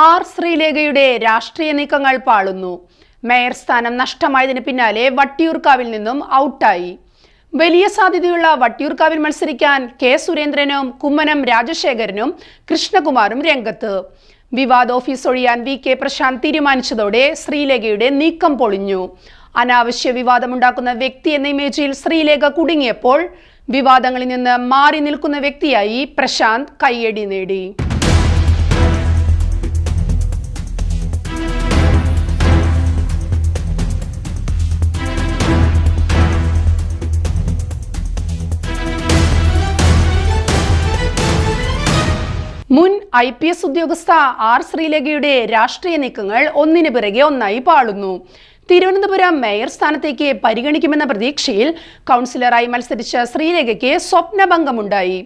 R ശ്രീലേഖയുടെ രാഷ്ട്രീയ നീക്കങ്ങൾ പാളുന്നു. മേയർ സ്ഥാനം നഷ്ടമായതിന് പിന്നാലെ വട്ടിയൂർക്കാവിൽ നിന്നും ഔട്ടായി. വലിയ സാധ്യതയുള്ള വട്ടിയൂർക്കാവിൽ മത്സരിക്കാൻ കെ സുരേന്ദ്രനും കുമ്മനം രാജശേഖരനും കൃഷ്ണകുമാറും രംഗത്ത്. വിവാദ ഓഫീസ് ഒഴിയാൻ വി കെ പ്രശാന്ത് തീരുമാനിച്ചതോടെ ശ്രീലേഖയുടെ നീക്കം പൊളിഞ്ഞു. അനാവശ്യ വിവാദമുണ്ടാക്കുന്ന വ്യക്തി എന്ന ഇമേജിൽ ശ്രീലേഖ കുടുങ്ങിയപ്പോൾ വിവാദങ്ങളിൽ നിന്ന് മാറി നിൽക്കുന്ന വ്യക്തിയായി പ്രശാന്ത് കയ്യടി നേടി. ഐ പി എസ് ഉദ്യോഗസ്ഥ ആർ ശ്രീലേഖയുടെ രാഷ്ട്രീയ നീക്കങ്ങൾ ഒന്നിനു പിറകെ ഒന്നായി പാളുന്നു. തിരുവനന്തപുരം മേയർ സ്ഥാനത്തേക്ക് പരിഗണിക്കുമെന്ന പ്രതീക്ഷയിൽ കൗൺസിലറായി മത്സരിച്ച ശ്രീരേഖയ്ക്ക് സ്വപ്നഭംഗമുണ്ടായി.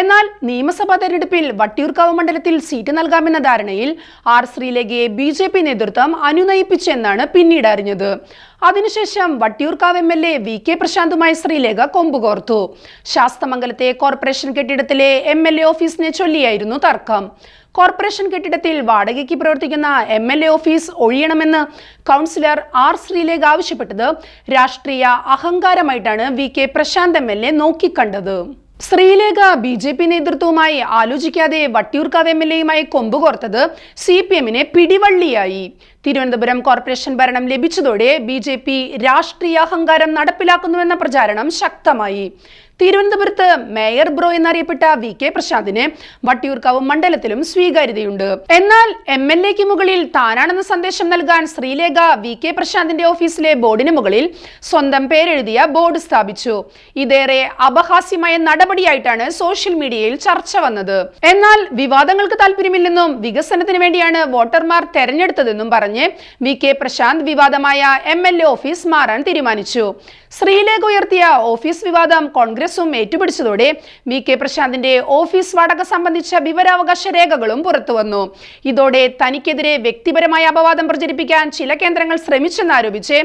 എന്നാൽ നിയമസഭാ തെരഞ്ഞെടുപ്പിൽ വട്ടിയൂർക്കാവ് മണ്ഡലത്തിൽ സീറ്റ് നൽകാമെന്ന ധാരണയിൽ ആർ ശ്രീലേഖയെ ബി ജെ പി നേതൃത്വം അനുനയിപ്പിച്ചെന്നാണ് പിന്നീട് അറിഞ്ഞത്. അതിനുശേഷം Vattiyoorkavu M L A V K പ്രശാന്തുമായി Sreelekha കൊമ്പുകോർത്തു ശാസ്തമംഗലത്തെ കോർപ്പറേഷൻ കെട്ടിടത്തിലെ എം എൽ എ ഓഫീസിനെ ചൊല്ലിയായിരുന്നു തർക്കം. കോർപ്പറേഷൻ കെട്ടിടത്തിൽ വാടകയ്ക്ക് പ്രവർത്തിക്കുന്ന എം എൽ എ ഓഫീസ് ഒഴിയണമെന്ന് കൗൺസിലർ ആർ ശ്രീലേഖ ആവശ്യപ്പെട്ടത് രാഷ്ട്രീയ അഹങ്കാരമായിട്ടാണ് V K Prashanth M L A നോക്കിക്കണ്ടത്. Sreelekha B J P നേതൃത്വവുമായി ആലോചിക്കാതെ വട്ടിയൂർക്കാവ് എം എൽ എയുമായി കൊമ്പുകോർത്തത് സി പി എമ്മിനെ പിടിവള്ളിയായി. തിരുവനന്തപുരം കോർപ്പറേഷൻ ഭരണം ലഭിച്ചതോടെ ബി ജെ പി രാഷ്ട്രീയ അഹങ്കാരം നടപ്പിലാക്കുന്നുവെന്ന പ്രചാരണം ശക്തമായി. തിരുവനന്തപുരത്ത് മേയർ ബ്രോ എന്നറിയപ്പെട്ട വി കെ പ്രശാന്തിന് വട്ടിയൂർക്കാവ് മണ്ഡലത്തിലും സ്വീകാര്യതയുണ്ട്. എന്നാൽ എം എൽ എക്ക് മുകളിൽ താനാണെന്ന സന്ദേശം നൽകാൻ ശ്രീലേഖ വി കെ പ്രശാന്തിന്റെ ഓഫീസിലെ ബോർഡിന് മുകളിൽ സ്വന്തം പേരെഴുതിയ ബോർഡ് സ്ഥാപിച്ചു. ഇതേറെ അപഹാസ്യമായ നടപടിയായിട്ടാണ് സോഷ്യൽ മീഡിയയിൽ ചർച്ച വന്നത്. എന്നാൽ വിവാദങ്ങൾക്ക് താല്പര്യമില്ലെന്നും വികസനത്തിന് വേണ്ടിയാണ് വോട്ടർമാർ തെരഞ്ഞെടുത്തതെന്നും പറഞ്ഞ്. വി കെ പ്രശാന്ത് വിവാദമായ എം എൽ എ ഓഫീസ് മാറാൻ തീരുമാനിച്ചു. ശ്രീലേഖ ഉയർത്തിയ ഓഫീസ് വിവാദം കോൺഗ്രസും ഏറ്റുപിടിച്ചതോടെ വി കെ പ്രശാന്തിന്റെ ഓഫീസ് വാടക സംബന്ധിച്ച വിവരാവകാശ രേഖകളും പുറത്തുവന്നു ഇതോടെ തനിക്കെതിരെ വ്യക്തിപരമായ അപവാദം പ്രചരിപ്പിക്കാൻ ചില കേന്ദ്രങ്ങൾ ശ്രമിച്ചെന്നാരോപിച്ച്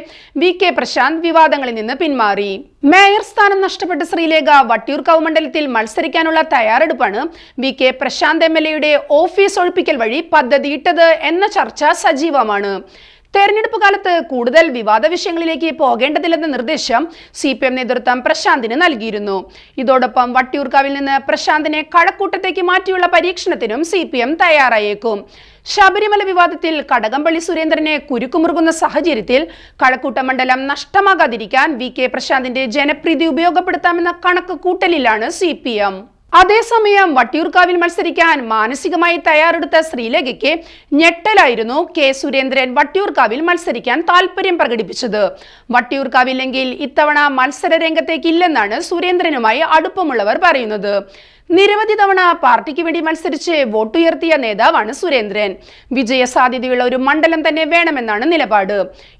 വി കെ പ്രശാന്ത് വിവാദങ്ങളിൽ നിന്ന് പിന്മാറി. മേയർ സ്ഥാനം നഷ്ടപ്പെട്ട ശ്രീലേഖ വട്ടിയൂർക്കാവ് മണ്ഡലത്തിൽ മത്സരിക്കാനുള്ള തയ്യാറെടുപ്പാണ് V K Prashanth M L എയുടെ ഓഫീസ് ഒഴിപ്പിക്കൽ വഴി പദ്ധതിയിട്ടത് എന്ന ചർച്ച സജീവമാണ്. തെരഞ്ഞെടുപ്പ് കാലത്ത് കൂടുതൽ വിവാദ വിഷയങ്ങളിലേക്ക് പോകേണ്ടതില്ലെന്ന നിർദ്ദേശം സി പി എം നേതൃത്വം പ്രശാന്തിന് നൽകിയിരുന്നു. ഇതോടൊപ്പം വട്ടിയൂർക്കാവിൽ നിന്ന് പ്രശാന്തിനെ കഴക്കൂട്ടത്തേക്ക് മാറ്റിയുള്ള പരീക്ഷണത്തിനും സി പി എം തയ്യാറായേക്കും. ശബരിമല വിവാദത്തിൽ കടകംപള്ളി സുരേന്ദ്രനെ കുരുക്കുമുറുകുന്ന സാഹചര്യത്തിൽ കഴക്കൂട്ട മണ്ഡലം നഷ്ടമാകാതിരിക്കാൻ വി കെ പ്രശാന്തിന്റെ ജനപ്രീതി ഉപയോഗപ്പെടുത്താമെന്ന കണക്ക് കൂട്ടലിലാണ് സി അതേസമയം വട്ടിയൂർക്കാവിൽ മത്സരിക്കാൻ മാനസികമായി തയ്യാറെടുത്ത ശ്രീലേഖയ്ക്ക് ഞെട്ടലായിരുന്നു കെ സുരേന്ദ്രൻ വട്ടിയൂർക്കാവിൽ മത്സരിക്കാൻ താല്പര്യം പ്രകടിപ്പിച്ചത്. വട്ടിയൂർക്കാവില്ലെങ്കിൽ ഇത്തവണ മത്സര രംഗത്തേക്കില്ലെന്നാണ് സുരേന്ദ്രനുമായി അടുപ്പമുള്ളവർ പറയുന്നത്. നിരവധി തവണ പാർട്ടിക്ക് വേണ്ടി മത്സരിച്ച് വോട്ടുയർത്തിയ നേതാവാണ് സുരേന്ദ്രൻ. വിജയ സാധ്യതയുള്ള ഒരു മണ്ഡലം തന്നെ വേണമെന്നാണ് നിലപാട്.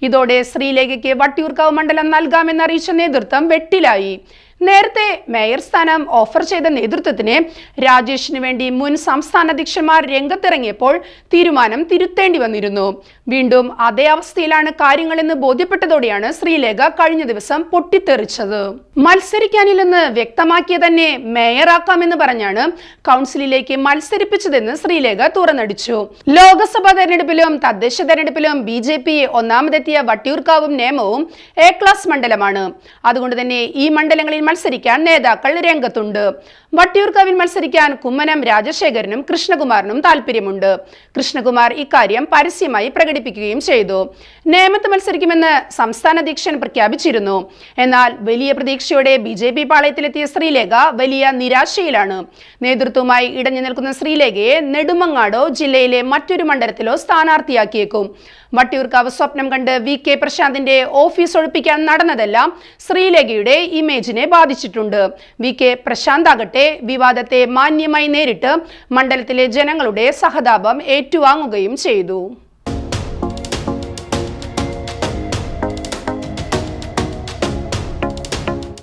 ഇതോടെ ശ്രീലേഖയ്ക്ക് വട്ടിയൂർക്കാവ് മണ്ഡലം നൽകാമെന്ന് അറിയിച്ച നേതൃത്വം വെട്ടിലായി. നേരത്തെ മേയർ സ്ഥാനം ഓഫർ ചെയ്ത നേതൃത്വത്തിന് രാജേഷിന് വേണ്ടി മുൻ സംസ്ഥാന അധ്യക്ഷന്മാർ രംഗത്തിറങ്ങിയപ്പോൾ തീരുമാനം തിരുത്തേണ്ടി വന്നിരുന്നു. വീണ്ടും അതേ അവസ്ഥയിലാണ് കാര്യങ്ങളെന്ന് ബോധ്യപ്പെട്ടതോടെയാണ് ശ്രീലേഖ കഴിഞ്ഞ ദിവസം പൊട്ടിത്തെറിച്ചത്. മത്സരിക്കാനില്ലെന്ന് വ്യക്തമാക്കിയ തന്നെ മേയറാക്കാമെന്ന് പറഞ്ഞാണ് കൗൺസിലിലേക്ക് മത്സരിപ്പിച്ചതെന്ന് ശ്രീലേഖ തുറന്നടിച്ചു. ലോക്സഭാ തെരഞ്ഞെടുപ്പിലും തദ്ദേശ തെരഞ്ഞെടുപ്പിലും ബി ജെ പി ഒന്നാമതെത്തിയ വട്ടിയൂർക്കാവും നേമവും എ ക്ലാസ് മണ്ഡലമാണ്. അതുകൊണ്ട് തന്നെ ഈ മണ്ഡലങ്ങളിൽ മത്സരിക്കാൻ നേതാക്കൾ രംഗത്തുണ്ട്. വട്ടിയൂർക്കാവിൽ മത്സരിക്കാൻ കുമ്മനം രാജശേഖരനും കൃഷ്ണകുമാറിനും താല്പര്യമുണ്ട് കൃഷ്ണകുമാർ ഇക്കാര്യം പരസ്യമായി പ്രകടിപ്പിക്കുകയും ചെയ്തു. നേമത്ത് മത്സരിക്കുമെന്ന് സംസ്ഥാന അധ്യക്ഷൻ പ്രഖ്യാപിച്ചിരുന്നു. എന്നാൽ വലിയ പ്രതീക്ഷയോടെ ബി ജെ പി പാളയത്തിലെത്തിയ ശ്രീലേഖ വലിയ നിരാശയിലാണ്. നേതൃത്വവുമായി ഇടഞ്ഞു നിൽക്കുന്ന ശ്രീലേഖയെ നെടുമങ്ങാടോ ജില്ലയിലെ മറ്റൊരു മണ്ഡലത്തിലോ സ്ഥാനാർത്ഥിയാക്കിയേക്കും. വട്ടിയൂർക്കാവ് സ്വപ്നം കണ്ട് വി കെ പ്രശാന്തിന്റെ ഓഫീസ് ഒഴിപ്പിക്കാൻ നടന്നതെല്ലാം ശ്രീലേഖയുടെ ഇമേജിനെ ബാധിച്ചിട്ടുണ്ട് വി. കെ. പ്രശാന്താകട്ടെ വിവാദത്തെ മാന്യമായി നേരിട്ട് മണ്ഡലത്തിലെ ജനങ്ങളുടെ സഹതാപം ഏറ്റുവാങ്ങുകയും ചെയ്തു.